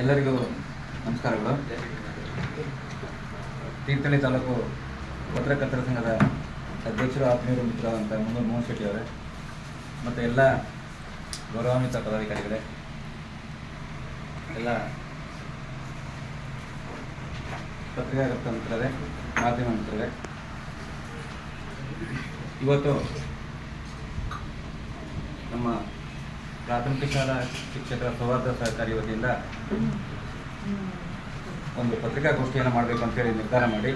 ಎಲ್ಲರಿಗೂ ನಮಸ್ಕಾರಗಳು. ತೀರ್ಥಹಳ್ಳಿ ತಾಲೂಕು ಪತ್ರಕರ್ತರ ಸಂಘದ ಅಧ್ಯಕ್ಷರು, ಆತ್ಮೀಯರು ಮಿತ್ರರಾದಂಥ ಮುನ್ನೂರು ಮೋಹನ್ ಶೆಟ್ಟಿ ಅವರೇ, ಮತ್ತು ಎಲ್ಲ ಗೌರವಾನ್ವಿತ ಪದಾಧಿಕಾರಿಗಳೇ, ಎಲ್ಲ ಪತ್ರಿಕಾಕರ್ತ ಮಿತ್ರರೇ ಮಾಧ್ಯಮ ಮಿತ್ರರೇ ಇವತ್ತು ನಮ್ಮ ಪ್ರಾಥಮಿಕ ಶಾಲಾ ಶಿಕ್ಷಕರ ಸೌಹಾರ್ದ ಸಹಕಾರಿ ವತಿಯಿಂದ ಒಂದು ಪತ್ರಿಕಾಗೋಷ್ಠಿಯನ್ನು ಮಾಡಬೇಕು ಅಂತೇಳಿ ನಿರ್ಧಾರ ಮಾಡಿ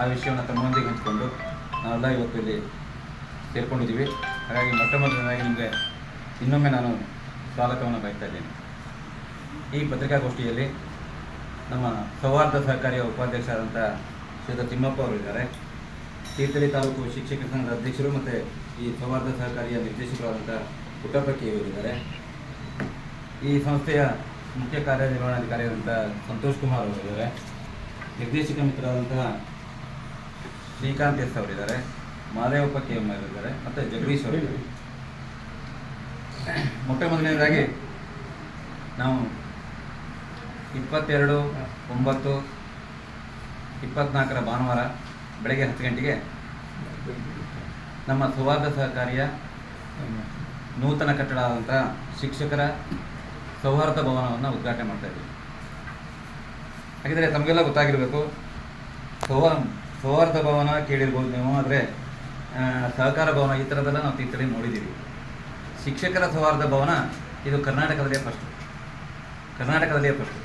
ಆ ವಿಷಯವನ್ನು ತಮ್ಮೊಂದಿಗೆ ಹಂಚಿಕೊಂಡು ನಾವೆಲ್ಲ ಇವತ್ತು ಇಲ್ಲಿ ಸೇರ್ಕೊಂಡಿದ್ದೀವಿ. ಹಾಗಾಗಿ ಮೊಟ್ಟ ಮೊದಲನೇದಾಗಿ ನಿಮಗೆ ಇನ್ನೊಮ್ಮೆ ನಾನು ಸ್ವಾಗತವನ್ನು ಬಯಸ್ತಾ ಇದ್ದೇನೆ. ಈ ಪತ್ರಿಕಾಗೋಷ್ಠಿಯಲ್ಲಿ ನಮ್ಮ ಸೌಹಾರ್ದ ಸಹಕಾರಿಯ ಉಪಾಧ್ಯಕ್ಷರಾದಂಥ ಶ್ರೀಯುತ ತಿಮ್ಮಪ್ಪ ಅವರು ಇದ್ದಾರೆ. ತೀರ್ಥಹಳ್ಳಿ ತಾಲೂಕು ಶಿಕ್ಷಕರ ಸಂಘದ ಅಧ್ಯಕ್ಷರು ಮತ್ತು ಈ ಸೌಹಾರ್ದ ಸಹಕಾರಿಯ ನಿರ್ದೇಶಕರಾದಂಥ ಪುಟ್ಟಪ್ಪಕ್ಕಿ ಇವರಿದ್ದಾರೆ ಈ ಸಂಸ್ಥೆಯ ಮುಖ್ಯ ಕಾರ್ಯನಿರ್ವಹಣಾಧಿಕಾರಿಯಾದಂಥ ಸಂತೋಷ್ ಕುಮಾರ್ ಅವರಿದ್ದಾರೆ ನಿರ್ದೇಶಕ ಮಿತ್ರರಾದಂತಹ ಶ್ರೀಕಾಂತ್ ಎಸ್ ಅವರಿದ್ದಾರೆ. ಮಾದೇವಪ್ಪ ಕೆ ಎಂ ಅವರಿದ್ದಾರೆ ಮತ್ತು ಜಗದೀಶ್ ಅವರಿದ್ದಾರೆ ಮೊಟ್ಟ ಮೊದಲನೇದಾಗಿ ನಾವು ಇಪ್ಪತ್ತೆರಡು, ಒಂಬತ್ತು, ಇಪ್ಪತ್ನಾಲ್ಕರ ಭಾನುವಾರ ಬೆಳಗ್ಗೆ ಹತ್ತು ಗಂಟೆಗೆ ನಮ್ಮ ಸೌಹಾರ್ದ ಸಹಕಾರಿಯ ನೂತನ ಕಟ್ಟಡ ಆದಂಥ ಶಿಕ್ಷಕರ ಸೌಹಾರ್ದ ಭವನವನ್ನು ಉದ್ಘಾಟನೆ ಮಾಡ್ತಾ ಇದ್ದೀವಿ. ಹಾಗಿದ್ರೆ ತಮಗೆಲ್ಲ ಗೊತ್ತಾಗಿರಬೇಕು, ಸೌಹಾ, ಸೌಹಾರ್ದ ಭವನ ಕೇಳಿರ್ಬೋದು ನೀವು, ಆದರೆ ಸಹಕಾರ ಭವನ ಈ ಥರದೆಲ್ಲ ನಾವು ತೀರ್ಥಹಳ್ಳಿ ನೋಡಿದ್ದೀವಿ. ಶಿಕ್ಷಕರ ಸೌಹಾರ್ದ ಭವನ ಇದು ಕರ್ನಾಟಕದಲ್ಲೇ ಫಸ್ಟ್ ಕರ್ನಾಟಕದಲ್ಲೇ ಫಸ್ಟ್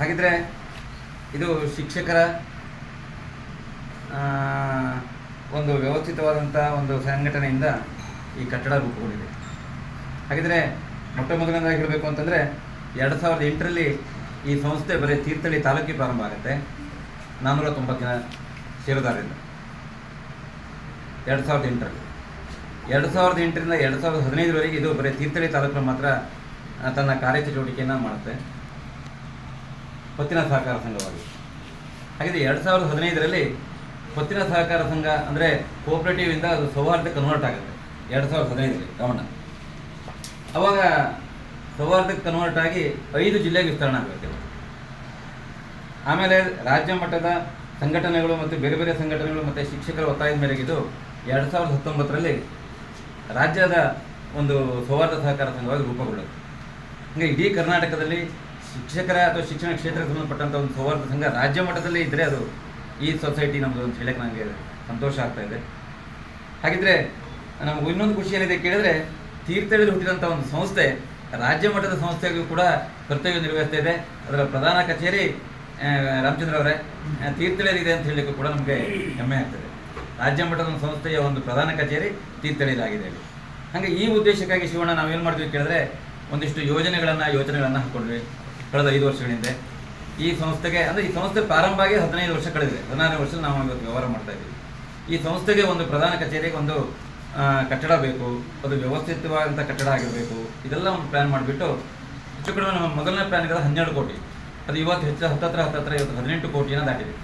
ಹಾಗಿದ್ರೆ ಇದು ಶಿಕ್ಷಕರ ಒಂದು ವ್ಯವಸ್ಥಿತವಾದಂಥ ಒಂದು ಸಂಘಟನೆಯಿಂದ ಈ ಕಟ್ಟಡ ರೂಪುಗೊಂಡಿದೆ. ಹಾಗಿದ್ರೆ ಮೊಟ್ಟ ಮೊದಲನೇದಾಗಿ ಹೇಳಬೇಕು ಅಂತಂದರೆ ಎರಡು ಸಾವಿರದ ಎಂಟರಲ್ಲಿ ಈ ಸಂಸ್ಥೆ ಬರೀ ತೀರ್ಥಹಳ್ಳಿ ತಾಲೂಕಿಗೆ ಪ್ರಾರಂಭ ಆಗುತ್ತೆ. ನಾನ್ನೂರ ತೊಂಬತ್ತು ಜನ ಷೇರುದಾರರಿಂದ ಎರಡು ಸಾವಿರದ ಎಂಟರಲ್ಲಿ. ಎರಡು ಸಾವಿರದ ಎಂಟರಿಂದ ಎರಡು ಸಾವಿರದ ಹದಿನೈದರವರೆಗೆ ಇದು ಬರೀ ತೀರ್ಥಹಳ್ಳಿ ತಾಲೂಕಿನ ಮಾತ್ರ ತನ್ನ ಕಾರ್ಯಚಟುವಟಿಕೆಯನ್ನು ಮಾಡುತ್ತೆ. ಪತ್ತಿನ ಸಹಕಾರ ಸಂಘವಾಗಿ. ಹಾಗಿದ್ರೆ ಎರಡು ಸಾವಿರದ ಹದಿನೈದರಲ್ಲಿ ಪತ್ತಿನ ಸಹಕಾರ ಸಂಘ ಅಂದರೆ ಇಂದ ಅದು ಸೌಹಾರ್ದ ಕನ್ವರ್ಟ್ ಆಗುತ್ತೆ. ಎರಡು ಸಾವಿರದ ಹದಿನೈದರಲ್ಲಿ ಗಮನ ಅವಾಗ ಸೌಹಾರ್ದಕ್ಕೆ ಕನ್ವರ್ಟ್ ಆಗಿ ಐದು ಜಿಲ್ಲೆಗೆ ವಿಸ್ತರಣೆ ಆಗಬೇಕು ಆಮೇಲೆ ರಾಜ್ಯ ಮಟ್ಟದ ಸಂಘಟನೆಗಳು ಮತ್ತು ಬೇರೆ ಬೇರೆ ಸಂಘಟನೆಗಳು ಮತ್ತು ಶಿಕ್ಷಕರ ಒತ್ತಾಯದ ಮೇರೆಗೆ ಇದು ಎರಡು ಸಾವಿರದ ಹತ್ತೊಂಬತ್ತರಲ್ಲಿ ರಾಜ್ಯದ ಒಂದು ಸೌಹಾರ್ದ ಸಹಕಾರ ಸಂಘವಾಗಿ ರೂಪುಗೊಳ್ಳುತ್ತೆ ಹಂಗೆ ಇಡೀ ಕರ್ನಾಟಕದಲ್ಲಿ ಶಿಕ್ಷಕರ ಅಥವಾ ಶಿಕ್ಷಣ ಕ್ಷೇತ್ರಕ್ಕೆ ಸಂಬಂಧಪಟ್ಟಂಥ ಒಂದು ಸೌಹಾರ್ದ ಸಂಘ ರಾಜ್ಯ ಮಟ್ಟದಲ್ಲಿ ಇದ್ದರೆ ಅದು ಈ ಸೊಸೈಟಿ ನಮ್ಮದು ಅಂತ ಹೇಳಕ್ಕೆ ನನಗೆ ಸಂತೋಷ ಆಗ್ತಾ ಇದೆ. ಹಾಗಿದ್ರೆ ನಮಗೆ ಇನ್ನೊಂದು ಖುಷಿ ಏನಿದೆ ಕೇಳಿದ್ರೆ ತೀರ್ಥಹಳ್ಳಿ ಹುಟ್ಟಿದಂಥ ಒಂದು ಸಂಸ್ಥೆ, ರಾಜ್ಯ ಮಟ್ಟದ ಸಂಸ್ಥೆಗೂ ಕೂಡ ಕರ್ತವ್ಯ ನಿರ್ವಹಿಸ್ತಾ ಇದೆ. ಅದರ ಪ್ರಧಾನ ಕಚೇರಿ ರಾಮಚಂದ್ರ ಅವರೇ. ಇದೆ ಅಂತ ಹೇಳಲಿಕ್ಕೂ ಕೂಡ ನಮಗೆ ಹೆಮ್ಮೆ ಆಗ್ತದೆ. ರಾಜ್ಯ ಮಟ್ಟದ ಸಂಸ್ಥೆಯ ಒಂದು ಪ್ರಧಾನ ಕಚೇರಿ ತೀರ್ಥಹಳ್ಳಿಲಾಗಿದೆ ಹೇಳಿ. ಹಾಗೆ ಈ ಉದ್ದೇಶಕ್ಕಾಗಿ ಶಿವಣ್ಣ ಏನ್ ಮಾಡ್ತೀವಿ ಕೇಳಿದ್ರೆ, ಒಂದಿಷ್ಟು ಯೋಜನೆಗಳನ್ನು ಯೋಜನೆಗಳನ್ನು ಹಾಕ್ಕೊಂಡ್ವಿ ಕಳೆದ ಐದು ವರ್ಷಗಳಿಂದ. ಈ ಸಂಸ್ಥೆಗೆ, ಅಂದರೆ ಈ ಸಂಸ್ಥೆ ಪ್ರಾರಂಭ ಆಗಿ ಹದಿನೈದು ವರ್ಷ ಕಳೆದಿದೆ. ಹದಿನಾರು ವರ್ಷ ನಾವು ಇವತ್ತು ವ್ಯವಹಾರ ಮಾಡ್ತಾ ಇದ್ದೀವಿ. ಈ ಸಂಸ್ಥೆಗೆ ಒಂದು ಪ್ರಧಾನ ಕಚೇರಿಗೆ ಒಂದು ಕಟ್ಟಡ ಬೇಕು ಅದು ವ್ಯವಸ್ಥಿತವಾದಂಥ ಕಟ್ಟಡ ಆಗಿರಬೇಕು ಇದೆಲ್ಲ ಒಂದು ಪ್ಲ್ಯಾನ್ ಮಾಡಿಬಿಟ್ಟು ಹೆಚ್ಚು ಕಡಿಮೆ ನಮ್ಮ ಮೊದಲನೇ ಪ್ಲ್ಯಾನ್ ಇರೋದು ಹನ್ನೆರಡು ಕೋಟಿ. ಅದು ಇವತ್ತು ಹೆಚ್ಚು ಹತ್ತತ್ರ ಹತ್ತತ್ರ ಇವತ್ತು ಹದಿನೆಂಟು ಕೋಟಿಯನ್ನು ದಾಟಿದೆ.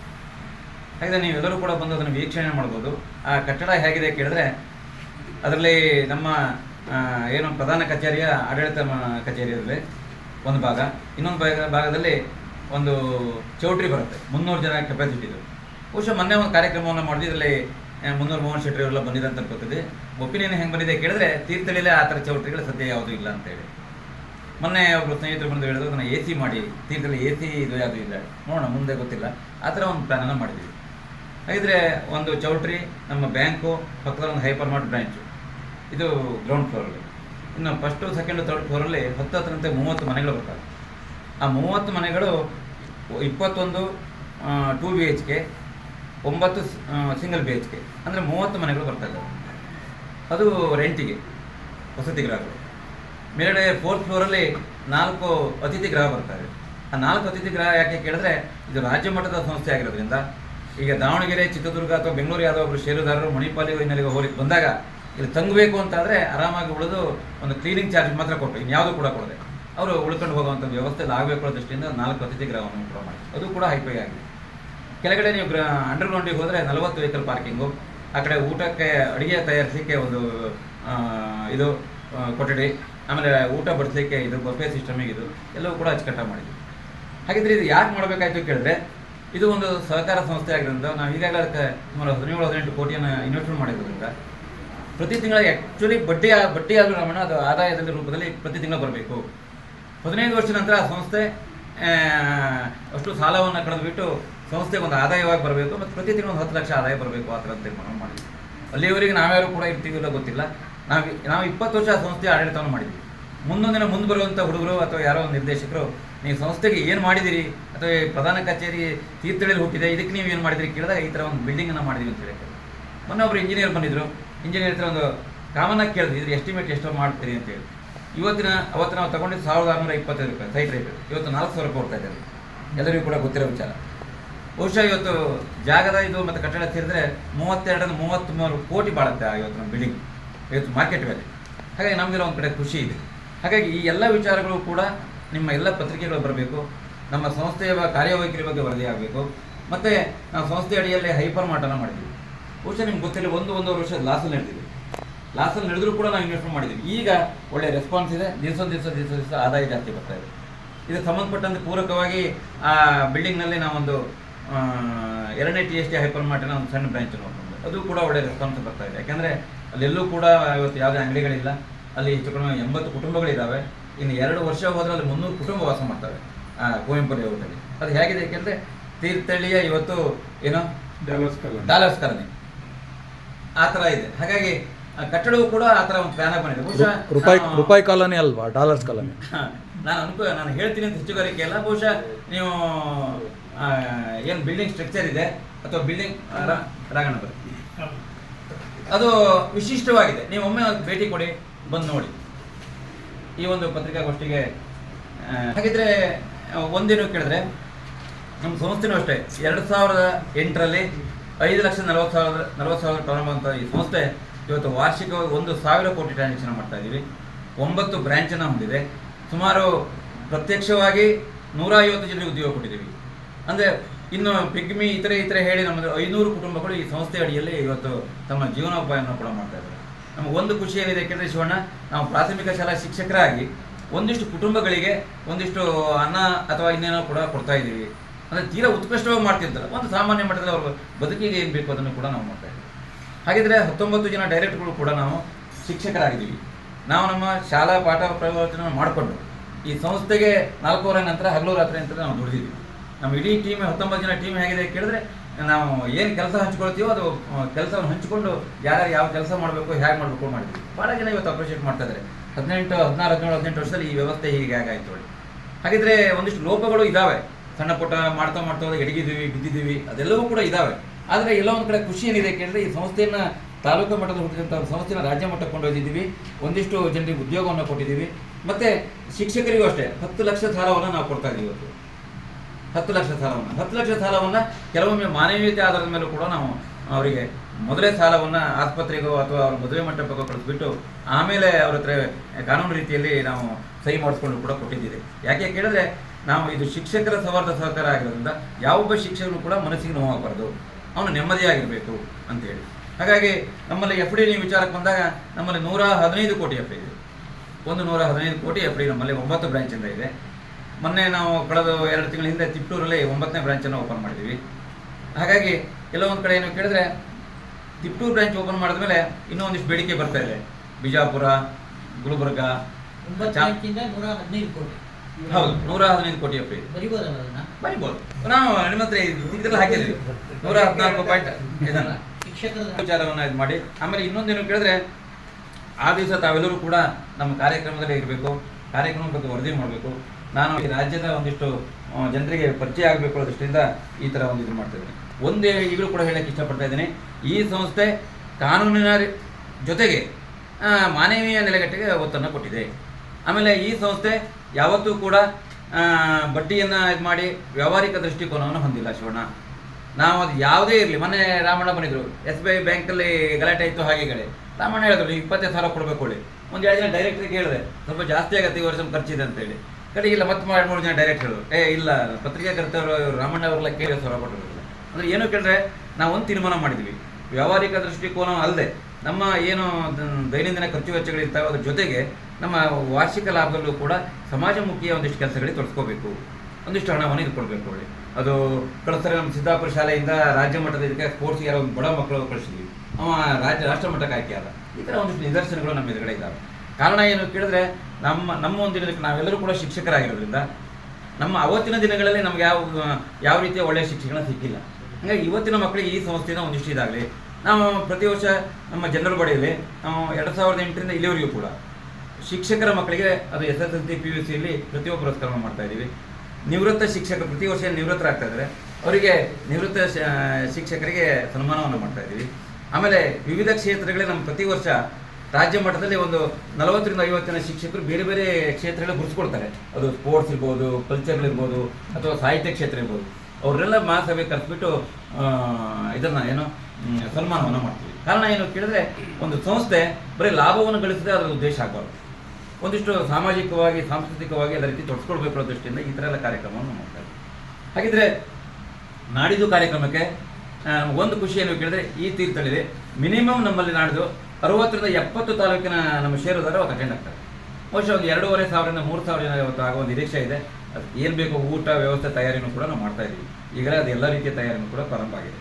ಹಾಗೆ ನೀವೆಲ್ಲರೂ ಕೂಡ ಬಂದು ಅದನ್ನು ವೀಕ್ಷಣೆ ಮಾಡ್ಬೋದು. ಆ ಕಟ್ಟಡ ಹೇಗಿದೆ ಕೇಳಿದ್ರೆ ಅದರಲ್ಲಿ ನಮ್ಮ ಏನು ಪ್ರಧಾನ ಕಚೇರಿಯ ಆಡಳಿತ ಕಚೇರಿ ಕಚೇರಿಯಲ್ಲಿ ಒಂದು ಭಾಗ. ಇನ್ನೊಂದು ಭಾಗ ಭಾಗದಲ್ಲಿ ಒಂದು ಚೌಟ್ರಿ ಬರುತ್ತೆ. ಮುನ್ನೂರು ಜನ ಕೆಪಾಸಿಟಿದು ಬಹುಶಃ ಮೊನ್ನೆ ಒಂದು ಕಾರ್ಯಕ್ರಮವನ್ನು ಆ, ಮುನ್ನೂರು ಮೋಹನ್ ಶೆಟ್ಟಿ ಅವರೆಲ್ಲ ಬಂದಿದ್ದಂತ ಗೊತ್ತಿದೆ. ಒಪಿನಿಯನ್ ಹೆಂಗೆ ಬಂದಿದೆ ಕೇಳಿದ್ರೆ ತೀರ್ಥಹಳ್ಳಿಲೇ ಆ ಥರ ಚೌಟ್ರಿಗಳು ಸದ್ಯ ಯಾವುದೂ ಇಲ್ಲ ಅಂತೇಳಿ ಮೊನ್ನೆ ಒಬ್ಬರು ಸ್ನೇಹಿತರು ಬಂದು ಹೇಳಿದ್ರು, ಅದನ್ನು ಎ ಸಿ ಮಾಡಿ ತೀರ್ಥಳ್ಳಿ ಎ ಸಿ ಇದು ಯಾವುದೂ ಇಲ್ಲ. ನೋಡೋಣ, ಮುಂದೆ ಗೊತ್ತಿಲ್ಲ. ಆ ಥರ ಒಂದು ಪ್ಲಾನನ್ನು ಮಾಡಿದ್ವಿ ಹಾಗಿದ್ರೆ ಒಂದು ಚೌಟ್ರಿ, ನಮ್ಮ ಬ್ಯಾಂಕು, ಪಕ್ಕದಲ್ಲಿ ಒಂದು ಹೈಪರ್ ಮಾರ್ಟ್ ಬ್ರ್ಯಾಂಚು ಇದು ಗ್ರೌಂಡ್ ಫ್ಲೋರಲ್ಲಿ ಇನ್ನು ಫಸ್ಟು ಸೆಕೆಂಡು ತರ್ಡ್ ಫ್ಲೋರಲ್ಲಿ ಹತ್ತು ಹತ್ತರಂತೆ ಮೂವತ್ತು ಮನೆಗಳು ಬರ್ತವೆ ಆ ಮೂವತ್ತು ಮನೆಗಳು ಇಪ್ಪತ್ತೊಂದು ಟೂ ಬಿ ಎಚ್ ಕೆ ಒಂಬತ್ತು ಸಿಂಗಲ್ ಬಿ ಎಚ್ ಕೆ ಅಂದರೆ ಮೂವತ್ತು ಮನೆಗಳು ಬರ್ತಾ ಇದ್ದಾವೆ. ಅದು ರೆಂಟಿಗೆ ವಸತಿ ಗೃಹಗಳು ಮೇಲ್ಗಡೆ ಫೋರ್ತ್ ಫ್ಲೋರಲ್ಲಿ ನಾಲ್ಕು ಅತಿಥಿ ಗೃಹ ಬರ್ತಾರೆ ಆ ನಾಲ್ಕು ಅತಿಥಿ ಗೃಹ ಯಾಕೆ ಕೇಳಿದ್ರೆ, ಇದು ರಾಜ್ಯ ಮಟ್ಟದ ಸಂಸ್ಥೆ ಆಗಿರೋದ್ರಿಂದ ಈಗ ದಾವಣಗೆರೆ, ಚಿತ್ರದುರ್ಗ ಅಥವಾ ಬೆಂಗಳೂರು ಯಾವುದೋ ಒಬ್ಬರು ಷೇರುದಾರರು ಮಣಿಪಾಲಿ ಹಿನ್ನೆಲೆಗೆ ಹೋಗಿ ಬಂದಾಗ ಇಲ್ಲಿ ತಂಗಬೇಕು ಅಂತಾದರೆ ಆರಾಮಾಗಿ ಉಳಿದು ಒಂದು ಕ್ಲೀನಿಂಗ್ ಚಾರ್ಜ್ ಮಾತ್ರ ಕೊಟ್ಟು ಇನ್ಯಾವುದೂ ಕೂಡ ಕೊಡದೆ. ಅವರು ಉಳ್ಕೊಂಡು ಹೋಗುವಂಥ ವ್ಯವಸ್ಥೆ ಆಗಬೇಕು ದೃಷ್ಟಿಯಿಂದ ನಾಲ್ಕು ಅತಿಥಿ ಗೃಹವನ್ನು ಕೂಡ ಮಾಡಿ ಅದು ಕೂಡ ಹೈಫೈ ಆಗಿದೆ. ಕೆಳಗಡೆ ನೀವು ಗ್ರ ಅಂಡರ್ಗ್ರೌಂಡಿಗೆ ಹೋದರೆ ನಲವತ್ತು ವೆಹಿಕಲ್ ಪಾರ್ಕಿಂಗು ಆ ಕಡೆ ಊಟಕ್ಕೆ, ಅಡುಗೆ ತಯಾರಿಸಲಿಕ್ಕೆ ಒಂದು ಇದು ಕೊಠಡಿ. ಆಮೇಲೆ ಊಟ ಬಡಿಸಲಿಕ್ಕೆ ಇದು ಬಫೆ ಸಿಸ್ಟಮಿಗೆ ಇದು ಎಲ್ಲವೂ ಕೂಡ ಅಚ್ಚುಕಟ್ಟಾಗಿ ಮಾಡಿದ್ವಿ. ಹಾಗಿದ್ರೆ ಇದು ಯಾಕೆ ಮಾಡಬೇಕಾಯ್ತು ಕೇಳಿದ್ರೆ, ಇದು ಒಂದು ಸಹಕಾರ ಸಂಸ್ಥೆ ಆಗಿರೋದ್ರಿಂದ ನಾವು ಈಗಾಗಲೇ ಅದಕ್ಕೆ ಸುಮಾರು ಹದಿನೇಳು, ಹದಿನೆಂಟು ಕೋಟಿಯನ್ನು ಇನ್ವೆಸ್ಟ್ಮೆಂಟ್ ಮಾಡಿರೋದ್ರಿಂದ ಪ್ರತಿ ತಿಂಗಳ ಆ್ಯಕ್ಚುಲಿ ಬಡ್ಡಿ ಬಡ್ಡಿ ಆದರೂ ರಮಣ ಅದು ಆದಾಯದಲ್ಲಿ ರೂಪದಲ್ಲಿ ಪ್ರತಿ ತಿಂಗಳು ಬರಬೇಕು. ಹದಿನೈದು ವರ್ಷದ ನಂತರ ಆ ಸಂಸ್ಥೆ ಅಷ್ಟು ಸಾಲವನ್ನು ಕಳೆದುಬಿಟ್ಟು ಸಂಸ್ಥೆಗೆ ಒಂದು ಆದಾಯವಾಗಿ ಬರಬೇಕು ಮತ್ತು ಪ್ರತಿ ತಿಂಗಳು ಒಂದು ಹತ್ತು ಲಕ್ಷ ಆದಾಯ ಬರಬೇಕು ಆ ಥರ ತೀರ್ಮಾನ ಮಾಡಿದ್ವಿ. ಅಲ್ಲಿಯವರೆಗೆ ನಾವ್ಯಾರು ಕೂಡ ಇರ್ತೀವಿ ಇಲ್ಲ ಗೊತ್ತಿಲ್ಲ. ನಾವು ನಾವು ಇಪ್ಪತ್ತು ವರ್ಷ ಆ ಸಂಸ್ಥೆಯ ಆಡಳಿತವನ್ನು ಮಾಡಿದ್ವಿ. ಮುಂದೊಂದಿನ ಮುಂದೆ ಬರುವಂಥ ಹುಡುಗರು ಅಥವಾ ಯಾರೋ ಒಂದು ನಿರ್ದೇಶಕರು, ನೀವು ಸಂಸ್ಥೆಗೆ ಏನು ಮಾಡಿದಿರಿ? ಅಥವಾ ಪ್ರಧಾನ ಕಚೇರಿ ತೀರ್ಥಳ್ಳಿ ಹುಟ್ಟಿದೆ, ಇದಕ್ಕೆ ನೀವು ಏನು ಮಾಡಿದಿರಿ? ಕೇಳಿದಾಗ ಈ ಥರ ಒಂದು ಬಿಲ್ಡಿಂಗನ್ನು ಮಾಡಿದ್ವಿ ಅಂತ ಹೇಳಿ ಮೊನ್ನೆ ಒಬ್ಬರು ಇಂಜಿನಿಯರ್ ಬಂದಿದ್ರು. ಇಂಜಿನಿಯರ್ ಹತ್ರ ಒಂದು ಕಾಮನ್ನಾಗಿ ಕೇಳಿದ್ವಿ ಇದ್ರ ಎಸ್ಟಿಮೇಟ್ ಎಷ್ಟು ಮಾಡ್ತೀರಿ? ಅಂತೇಳಿ ಇವತ್ತಿನ, ಅವತ್ತು ನಾವು ತಗೊಂಡಿದ್ದು ಸಾವಿರದ ಆರುನೂರ ಇಪ್ಪತ್ತೈದು ರೂಪಾಯಿ, ಸೈಟ್ ರೇಟ್. ಇವತ್ತು ನಾಲ್ಕು ಸಾವಿರ ರೂಪಾಯಿ ಕೊಡ್ತಾ ಇದ್ದಾರೆ. ಎಲ್ಲರಿಗೂ ಕೂಡ ಗೊತ್ತಿರೋ ವಿಚಾರ. ಬಹುಶಃ ಇವತ್ತು ಜಾಗದ ಇದು ಮತ್ತು ಕಟ್ಟಡ ಸೇರಿದ್ರೆ ಮೂವತ್ತೆರಡರಿಂದ ಮೂವತ್ತ್ಮೂರು ಕೋಟಿ ಬಾಳುತ್ತೆ ಆ ಇವತ್ತು ನಮ್ಮ ಬಿಲ್ಡಿಂಗ್. ಇವತ್ತು ಮಾರ್ಕೆಟ್ ವ್ಯಾಲ್ಯೂ ಹಾಗಾಗಿ ನಮಗೆಲ್ಲ ಒಂದು ಕಡೆ ಖುಷಿ ಇದೆ. ಹಾಗಾಗಿ ಈ ಎಲ್ಲ ವಿಚಾರಗಳು ಕೂಡ ನಿಮ್ಮ ಎಲ್ಲ ಪತ್ರಿಕೆಗಳು ಬರಬೇಕು. ನಮ್ಮ ಸಂಸ್ಥೆಯ ಕಾರ್ಯವೈಖರಿ ಬಗ್ಗೆ ವರದಿ ಆಗಬೇಕು. ಮತ್ತು ನಾವು ಸಂಸ್ಥೆ ಅಡಿಯಲ್ಲಿ ಹೈಪರ್ ಮಾರ್ಟನ್ನು ಮಾಡಿದ್ದೀವಿ. ಬಹುಶಃ ನಿಮ್ಗೆ ಗೊತ್ತಿಲ್ಲ, ಒಂದು ಒಂದೂವರೆ ವರ್ಷ ಲಾಸಲ್ಲಿ ನಡೆದಿದೆ. ಲಾಸಲ್ಲಿ ನಡೆದರೂ ಕೂಡ ನಾವು ಇನ್ವೆಸ್ಟ್ಮೆಂಟ್ ಮಾಡಿದ್ದೀವಿ. ಈಗ ಒಳ್ಳೆ ರೆಸ್ಪಾನ್ಸ್ ಇದೆ. ದಿವಸ ದಿವಸ ದಿವಸ ದಿವಸ ಆದಾಯ ಜಾಸ್ತಿ ಬರ್ತಾ ಇದೆ. ಇದಕ್ಕೆ ಸಂಬಂಧಪಟ್ಟಂತೆ ಪೂರಕವಾಗಿ ಆ ಬಿಲ್ಡಿಂಗ್ನಲ್ಲಿ ನಾವೊಂದು ಎರಡನೇ ಟಿ ಎಸ್ ಟಿ ಹೈಪರ್ ಮಾರ್ಟಿನ ಒಂದು ಸಣ್ಣ ಬ್ರಾಂಚ್ ನೋಡ್ಕೊಂಡು ಅದು ಕೂಡ ಒಳ್ಳೆಯ ರೆಸ್ಪಾನ್ಸ್ ಬರ್ತಾ ಇದೆ. ಯಾಕೆಂದರೆ ಅಲ್ಲೆಲ್ಲೂ ಕೂಡ ಇವತ್ತು ಯಾವುದೇ ಅಂಗಡಿಗಳಿಲ್ಲ. ಅಲ್ಲಿ ಹೆಚ್ಚು ಕಡಿಮೆ ಎಂಬತ್ತು ಕುಟುಂಬಗಳಿದ್ದಾವೆ ಇನ್ನು ಎರಡು ವರ್ಷ ಹೋದರೆ ಅಲ್ಲಿ ಮುನ್ನೂರು ಕುಟುಂಬ ವಾಸ ಮಾಡ್ತವೆ ಆ, ಕುವೆಂಪು ಲೇಔಟಲ್ಲಿ ಅದು ಹೇಗಿದೆ ಯಾಕೆಂದರೆ ತೀರ್ಥಹಳ್ಳಿಯ ಇವತ್ತು ಏನೋ? Dollars colony. ಡಾಲರ್ಸ್ ಕಾಲನಿ ಆ ಥರ ಇದೆ. ಹಾಗಾಗಿ ಆ ಕಟ್ಟಡವು ಕೂಡ ಆ ಥರ ಒಂದು ಪ್ಲಾನ್ ಬಂದಿದೆ. ಬಹುಶಃ ರೂಪಾಯಿ ರೂಪಾಯಿ ಕಾಲೋನಿ ಅಲ್ವಾ? Dollars colony. ಹಾ, ನಾನು ಅನ್ಕೋ, ನಾನು ಹೇಳ್ತೀನಿ ಅಂತ ಹೆಚ್ಚುಗಾರಿಕೆ ಎಲ್ಲ ಬಹುಶಃ ನೀವು ಏನು ಬಿಲ್ಡಿಂಗ್ ಸ್ಟ್ರಕ್ಚರ್ ಇದೆ ಅಥವಾ ಬಿಲ್ಡಿಂಗ್ ರಾಗಣ ಬರುತ್ತೆ ಅದು ವಿಶಿಷ್ಟವಾಗಿದೆ. ನೀವು ಒಮ್ಮೆ ಭೇಟಿ ಕೊಡಿ, ಬಂದು ನೋಡಿ. ಈ ಒಂದು ಪತ್ರಿಕಾಗೋಷ್ಠಿಗೆ ಗೋಷ್ಠಿಗೆ ಹಾಗಿದ್ರೆ, ಒಂದಿನ ಕೇಳಿದ್ರೆ, ನಮ್ಮ ಸಂಸ್ಥೆನೂ ಅಷ್ಟೇ. ಎರಡು ಸಾವಿರದ ಎಂಟರಲ್ಲಿ ಐದು ಲಕ್ಷ ನಲವತ್ತು ಸಾವಿರದ ನಲವತ್ತು ಸಾವಿರ ಪ್ರಾರಂಭ ಈ ಸಂಸ್ಥೆ. ಇವತ್ತು ವಾರ್ಷಿಕವಾಗಿ ಒಂದು ಸಾವಿರ ಕೋಟಿ ಟ್ರಾನ್ಸಾಕ್ಷನ್ ಮಾಡ್ತಾ ಇದ್ದೀವಿ ಒಂಬತ್ತು ಬ್ರ್ಯಾಂಚನ್ನು ಹೊಂದಿದೆ. ಸುಮಾರು ಪ್ರತ್ಯಕ್ಷವಾಗಿ ನೂರ ಐವತ್ತು ಜನರಿಗೆ ಉದ್ಯೋಗ ಕೊಟ್ಟಿದ್ದೀವಿ. ಅಂದರೆ ಇನ್ನು ಪಿಗ್ಮಿ ಇತರೆ ಇತರೆ ಹೇಳಿ ನಮ್ಮದು ಐನೂರು ಕುಟುಂಬಗಳು ಈ ಸಂಸ್ಥೆ ಅಡಿಯಲ್ಲಿ ಇವತ್ತು ತಮ್ಮ ಜೀವನೋಪಾಯವನ್ನು ಕೂಡ ಮಾಡ್ತಾ ಇದ್ದಾರೆ. ನಮಗೆ ಒಂದು ಖುಷಿ ಏನಿದೆ ಯಾಕೆಂದರೆ ಶಿವಣ್ಣ, ನಾವು ಪ್ರಾಥಮಿಕ ಶಾಲಾ ಶಿಕ್ಷಕರಾಗಿ ಒಂದಿಷ್ಟು ಕುಟುಂಬಗಳಿಗೆ ಒಂದಿಷ್ಟು ಅನ್ನ ಅಥವಾ ಇನ್ನೇನೋ ಕೂಡ ಕೊಡ್ತಾ ಇದ್ದೀವಿ. ಅಂದರೆ ತೀರಾ ಉತ್ಕೃಷ್ಟವಾಗಿ ಮಾಡ್ತಿರ್ತಾರೆ. ಒಂದು ಸಾಮಾನ್ಯ ಮಟ್ಟದಲ್ಲಿ ಅವ್ರ ಬದುಕಿಗೆ ಏನು ಬೇಕು ಅದನ್ನು ಕೂಡ ನಾವು ಮಾಡ್ತಾ ಇದ್ದೀವಿ. ಹಾಗಿದ್ರೆ ಹತ್ತೊಂಬತ್ತು ಜನ ಡೈರೆಕ್ಟ್ಗಳು ಕೂಡ ನಾವು ಶಿಕ್ಷಕರಾಗಿದ್ದೀವಿ. ನಾವು ನಮ್ಮ ಶಾಲಾ ಪಾಠ ಪ್ರವಚನ ಮಾಡಿಕೊಂಡು ಈ ಸಂಸ್ಥೆಗೆ ನಾಲ್ಕೂವರೆ ನಂತರ ಹಗಲು ರಾತ್ರಿ ಅಂತ ನಾವು ದುಡಿದಿದ್ದೀವಿ. ನಮ್ಮ ಇಡೀ ಟೀಮ್ ಹತ್ತೊಂಬತ್ತು ಜನ ಟೀಮ್ ಹೇಗಿದೆ ಕೇಳಿದ್ರೆ ನಾವು ಏನು ಕೆಲಸ ಹಂಚ್ಕೊಳ್ತೀವೋ ಅದು ಕೆಲಸವನ್ನು ಹಂಚಿಕೊಂಡು ಯಾರು ಯಾವ ಕೆಲಸ ಮಾಡಬೇಕು, ಹೇಗೆ ಮಾಡಬೇಕು ಮಾಡ್ತೀವಿ. ಭಾಳ ಜನ ಇವತ್ತು ಅಪ್ರಿಷಿಯೇಟ್ ಮಾಡ್ತಾ ಇದ್ದಾರೆ. ಹದಿನೆಂಟು, ಹದಿನಾರು, ಹದಿನೇಳು, ಹದಿನೆಂಟು ವರ್ಷದಲ್ಲಿ ಈ ವ್ಯವಸ್ಥೆ ಹೀಗೆ ಹೇಗಾಯ್ತು ಹೇಳಿ ಹಾಗಿದ್ರೆ ಒಂದಿಷ್ಟು ಲೋಪಗಳು ಇದ್ದಾವೆ ಸಣ್ಣ ಪುಟ್ಟ ಮಾಡ್ತಾ ಮಾಡ್ತಾ ಎಡಗಿದ್ದೀವಿ, ಬಿದ್ದಿದ್ದೀವಿ, ಅದೆಲ್ಲವೂ ಕೂಡ ಇದ್ದಾವೆ ಆದರೆ ಎಲ್ಲ ಒಂದು ಕಡೆ ಖುಷಿ ಏನಿದೆ ಕೇಳಿದ್ರೆ ಈ ಸಂಸ್ಥೆಯನ್ನು ತಾಲೂಕು ಮಟ್ಟದ ಹುಟ್ಟಿದಂಥ ಸಂಸ್ಥೆನ ರಾಜ್ಯ ಮಟ್ಟಕ್ಕೆ ಕೊಂಡೊಯ್ದಿದ್ದೀವಿ. ಒಂದಿಷ್ಟು ಜನರಿಗೆ ಉದ್ಯೋಗವನ್ನು ಕೊಟ್ಟಿದ್ದೀವಿ. ಮತ್ತು ಶಿಕ್ಷಕರಿಗೂ ಅಷ್ಟೇ, ಹತ್ತು ಲಕ್ಷ ಸಾಲವನ್ನು ನಾವು ಕೊಡ್ತಾ ಇದ್ದೀವಿ ಇವತ್ತು. ಹತ್ತು ಲಕ್ಷ ಸಾಲವನ್ನು. ಹತ್ತು ಲಕ್ಷ ಸಾಲವನ್ನು ಕೆಲವೊಮ್ಮೆ ಮಾನವೀಯತೆ ಆಧಾರದ ಮೇಲೂ ಕೂಡ ನಾವು ಅವರಿಗೆ ಮೊದಲೇ ಸಾಲವನ್ನು ಆಸ್ಪತ್ರೆಗೋ ಅಥವಾ ಅವ್ರ ಮದುವೆ ಮಂಟಪಕ್ಕೋ ಕಳಿಸ್ಬಿಟ್ಟು ಆಮೇಲೆ ಅವ್ರ ಹತ್ರ ಕಾನೂನು ರೀತಿಯಲ್ಲಿ ನಾವು ಸಹಿ ಮಾಡಿಸ್ಕೊಂಡು ಕೂಡ ಕೊಟ್ಟಿದ್ದೀವಿ. ಯಾಕೆ ಕೇಳಿದ್ರೆ ನಾವು ಇದು ಶಿಕ್ಷಕರ ಸೌಹಾರ್ದ ಸಹಕಾರ ಆಗಿರೋದ್ರಿಂದ ಯಾವೊಬ್ಬ ಶಿಕ್ಷಕರು ಕೂಡ ಮನಸ್ಸಿಗೆ ನೋವಾಗಬಾರ್ದು. ಅವನು ನೆಮ್ಮದಿಯಾಗಿರಬೇಕು ಅಂತೇಳಿ ಹಾಗಾಗಿ ನಮ್ಮಲ್ಲಿ ಎಫ್ ಡಿ ನೀವು ವಿಚಾರಕ್ಕೆ ಬಂದಾಗ ನಮ್ಮಲ್ಲಿ ನೂರ ಹದಿನೈದು ಕೋಟಿ ಎಫ್ ಡಿ ಇದೆ. ಒಂದು ನೂರ ಹದಿನೈದು ಕೋಟಿ ಎಫ್ ಡಿ ನಮ್ಮಲ್ಲಿ ಒಂಬತ್ತು ಬ್ರಾಂಚಿಂದ ಇದೆ ಮೊನ್ನೆ ನಾವು ಕಳೆದ ಎರಡು ತಿಂಗಳ ಹಿಂದೆ ತಿಪ್ಟೂರಲ್ಲಿ ಒಂಬತ್ತನೇ ಬ್ರಾಂಚನ್ನು ಓಪನ್ ಮಾಡಿದ್ದೀವಿ ಹಾಗಾಗಿ ಕೆಲವೊಂದು ಕಡೆ ಏನು ಕೇಳಿದ್ರೆ ತಿಪ್ಟೂರು ಬ್ರಾಂಚ್ ಓಪನ್ ಮಾಡಿದ್ಮೇಲೆ ಇನ್ನೂ ಒಂದಿಷ್ಟು ಬೇಡಿಕೆ ಬರ್ತಾ ಇದೆ. ಬಿಜಾಪುರ ಗುಲ್ಬರ್ಗ ಹೌದು ನೂರ ಹದಿನೈದು ಕೋಟಿ ಎಫ್ ಬರಿಬೋದು. ನಾವು ನಿಮ್ಮ ಹತ್ರ ಇದ್ರಲ್ಲಿ ಹಾಕಿದ್ವಿ ನೂರ ಹದಿನಾಲ್ಕು ಪಾಯಿಂಟ್ ಇದನ್ನ. ವಿಚಾರವನ್ನು ಇದು ಮಾಡಿ. ಆಮೇಲೆ ಇನ್ನೊಂದೇನು ಕೇಳಿದ್ರೆ, ಆ ದಿವಸ ತಾವೆಲ್ಲರೂ ಕೂಡ ನಮ್ಮ ಕಾರ್ಯಕ್ರಮದಲ್ಲಿ ಇರಬೇಕು, ಕಾರ್ಯಕ್ರಮದ ಬಗ್ಗೆ ವರದಿ ಮಾಡಬೇಕು. ನಾನು ಈ ರಾಜ್ಯದ ಒಂದಿಷ್ಟು ಜನರಿಗೆ ಪರಿಚಯ ಆಗಬೇಕು ದೃಷ್ಟಿಯಿಂದ ಈ ಥರ ಒಂದು ಇದು ಮಾಡ್ತಾ ಇದ್ದೀನಿ. ಒಂದೇ ಈಗಲೂ ಕೂಡ ಹೇಳಕ್ಕೆ ಇಷ್ಟಪಡ್ತಾ ಇದ್ದೀನಿ. ಈ ಸಂಸ್ಥೆ ಕಾನೂನಿನ ಜೊತೆಗೆ ಮಾನವೀಯ ನೆಲೆಗಟ್ಟಿಗೆ ಒತ್ತನ್ನು ಕೊಟ್ಟಿದೆ. ಆಮೇಲೆ ಈ ಸಂಸ್ಥೆ ಯಾವತ್ತೂ ಕೂಡ ಬಡ್ಡಿಯನ್ನು ಇದು ಮಾಡಿ ವ್ಯಾವಹಾರಿಕ ದೃಷ್ಟಿಕೋನವನ್ನು ಹೊಂದಿಲ್ಲ ಶಿವಣ್ಣ ನಾವು ಅದು ಯಾವುದೇ ಇರಲಿ. ಮೊನ್ನೆ ರಾಮಣ್ಣ ಬಂದಿದ್ರು ಎಸ್ ಬಿ ಐ ಬ್ಯಾಂಕಲ್ಲಿ ಗಲಾಟೆ ಇತ್ತು ಹಾಗೆ ಕಡೆ. ರಾಮಣ್ಣ ಹೇಳಿದ್ರು ಇಪ್ಪತ್ತೈದು ಸಾವಿರ ಕೊಡಬೇಕು ಹೇಳಿ. ಒಂದು ಎರಡು ಜನ ಡೈರೆಕ್ಟ್ರಿಗೆ ಹೇಳಿದೆ ಸ್ವಲ್ಪ ಜಾಸ್ತಿ ಆಗತ್ತೆ, ಈ ವರ್ಷ ಖರ್ಚಿದೆ ಅಂತೇಳಿ ಕಡೆ ಇಲ್ಲ, ಮತ್ತೆ ಮಾಡಿ ಮೂರು ಜನ ಡೈರೆಕ್ಟ್ ಹೇಳಿದ್ರು ಏ, ಇಲ್ಲ ಪತ್ರಿಕಾಕರ್ತರು ರಾಮಣ್ಣ ಅವರೆಲ್ಲ ಕೇಳಿ ಸಾವಿರ ಕೊಟ್ಟರು ಅಂದರೆ ಏನು ಕೇಳಿದ್ರೆ, ನಾವು ಒಂದು ತೀರ್ಮಾನ ಮಾಡಿದ್ವಿ. ವ್ಯಾವಹಾರಿಕ ದೃಷ್ಟಿಕೋನ ಅಲ್ಲದೆ, ನಮ್ಮ ಏನು ದೈನಂದಿನ ಖರ್ಚು ವೆಚ್ಚಗಳಿರ್ತಾವೆ ಅದ್ರ ಜೊತೆಗೆ ನಮ್ಮ ವಾರ್ಷಿಕ ಲಾಭದಲ್ಲೂ ಕೂಡ ಸಮಾಜಮುಖಿಯ ಒಂದಿಷ್ಟು ಕೆಲಸಗಳಿಗೆ ತೊಡಸ್ಕೋಬೇಕು. ಒಂದಿಷ್ಟು ಹಣವನ್ನು ಕೊಡಬೇಕು ಅವಳಿ ಅದು ಕಳಿಸ್ತಾರೆ ನಮ್ಮ ಸಿದ್ದಾಪುರ ಶಾಲೆಯಿಂದ ರಾಜ್ಯ ಮಟ್ಟದ ಇದಕ್ಕೆ ಸ್ಪೋರ್ಟ್ಸ್ ಯಾರೋ ಒಂದು ಬಡ ಮಕ್ಕಳು ಕಳಿಸಿದ್ವಿ. ಅವ ರಾಜ್ಯ, ರಾಷ್ಟ್ರ ಮಟ್ಟಕ್ಕೆ ಆಯ್ಕೆ ಆದ. ಈ ಥರ ಒಂದಿಷ್ಟು ನಿದರ್ಶನಗಳು ನಮ್ಮ ಎದುರುಗಡೆ ಇದ್ದಾವೆ ಕಾರಣ ಏನು ಕೇಳಿದ್ರೆ ನಮ್ಮ ನಮ್ಮ ಒಂದು ದಿನಕ್ಕೆ ನಾವೆಲ್ಲರೂ ಕೂಡ ಶಿಕ್ಷಕರಾಗಿರೋದ್ರಿಂದ ನಮ್ಮ ಅವತ್ತಿನ ದಿನಗಳಲ್ಲಿ ನಮ್ಗೆ ಯಾವ ಯಾವ ರೀತಿಯ ಒಳ್ಳೆಯ ಶಿಕ್ಷಣ ಸಿಕ್ಕಿಲ್ಲ. ಹಾಗಾಗಿ ಇವತ್ತಿನ ಮಕ್ಕಳಿಗೆ ಈ ಸಂಸ್ಥೆನ ಒಂದಿಷ್ಟು ಇದಾಗಲಿ. ನಾವು ಪ್ರತಿ ವರ್ಷ ನಮ್ಮ ಜನರಲ್ ಬಾಡಿಯಲ್ಲಿ ನಾವು ಎರಡು ಸಾವಿರದ ಎಂಟರಿಂದ ಇಲ್ಲಿವರೆಗೂ ಕೂಡ ಶಿಕ್ಷಕರ ಮಕ್ಕಳಿಗೆ ಅದು S S L C P U ಸಿಯಲ್ಲಿ ಪ್ರತಿಯೊಬ್ಬ ಪುರಸ್ಕಾರವನ್ನು ಮಾಡ್ತಾ ಇದ್ದೀವಿ. ನಿವೃತ್ತ ಶಿಕ್ಷಕರು ಪ್ರತಿ ವರ್ಷ ನಿವೃತ್ತರಾಗ್ತಾ ಇದ್ದಾರೆ ಅವರಿಗೆ ನಿವೃತ್ತ ಶಿಕ್ಷಕರಿಗೆ ಸನ್ಮಾನವನ್ನು ಮಾಡ್ತಾ ಇದ್ದೀವಿ ಆಮೇಲೆ ವಿವಿಧ ಕ್ಷೇತ್ರಗಳಲ್ಲಿ ನಮ್ಮ ಪ್ರತಿ ವರ್ಷ ರಾಜ್ಯ ಮಟ್ಟದಲ್ಲಿ ಒಂದು ನಲವತ್ತರಿಂದ ಐವತ್ತಿನ ಶಿಕ್ಷಕರು ಬೇರೆ ಬೇರೆ ಕ್ಷೇತ್ರಗಳಲ್ಲಿ ಗುರುಸ್ಕೊಡ್ತಾರೆ ಅದು ಸ್ಪೋರ್ಟ್ಸ್ ಇರ್ಬೋದು ಕಲ್ಚರ್ ಇರ್ಬೋದು, ಅಥವಾ ಸಾಹಿತ್ಯ ಕ್ಷೇತ್ರ ಇರ್ಬೋದು. ಅವರೆಲ್ಲ ಮಹಾಸಭೆ ಕರೆಸ್ಬಿಟ್ಟು ಇದನ್ನು ಏನು ಸನ್ಮಾನವನ್ನು ಮಾಡ್ತೀವಿ. ಕಾರಣ ಏನು ಕೇಳಿದ್ರೆ, ಒಂದು ಸಂಸ್ಥೆ ಬರೀ ಲಾಭವನ್ನು ಗಳಿಸಿದ್ರೆ ಅದರ ಉದ್ದೇಶ ಆಗಬಾರ್ದು. ಒಂದಿಷ್ಟು ಸಾಮಾಜಿಕವಾಗಿ, ಸಾಂಸ್ಕೃತಿಕವಾಗಿ ಎಲ್ಲ ರೀತಿ ತೊಡಸ್ಕೊಳ್ಬೇಕು ಅನ್ನೋ ದೃಷ್ಟಿಯಿಂದ ಈ ಥರ ಎಲ್ಲ ಕಾರ್ಯಕ್ರಮವನ್ನು ಮಾಡ್ತಾರೆ ಹಾಗಿದ್ರೆ ನಾಡಿದ್ದು ಕಾರ್ಯಕ್ರಮಕ್ಕೆ ಒಂದು ಖುಷಿ ಏನು ಕೇಳಿದ್ರೆ ಈ ತೀರ್ಥಳಿದೆ ಮಿನಿಮಮ್ ನಮ್ಮಲ್ಲಿ ನಾಡಿದ್ದು ಅರವತ್ತರಿಂದ ಎಪ್ಪತ್ತು ತಾಲೂಕಿನ ನಮ್ಮ ಷೇರುದಾರ ಅವತ್ತು ಅಟೆಂಡ್ ಆಗ್ತಾರೆ. ಬಹುಶಃ ಒಂದು ಎರಡೂವರೆ ಸಾವಿರದಿಂದ ಮೂರು ಸಾವಿರ ಜನ ಇವತ್ತು ಆಗೋ ನಿರೀಕ್ಷೆ ಇದೆ. ಅದು ಏನು ಬೇಕು ಊಟ, ವ್ಯವಸ್ಥೆ, ತಯಾರಿನೂ ಕೂಡ ನಾವು ಮಾಡ್ತಾ ಇದ್ದೀವಿ. ಈಗಲೇ ಅದು ಎಲ್ಲ ರೀತಿಯ ತಯಾರಿನೂ ಕೂಡ ಪ್ರಾರಂಭ ಆಗಿದೆ.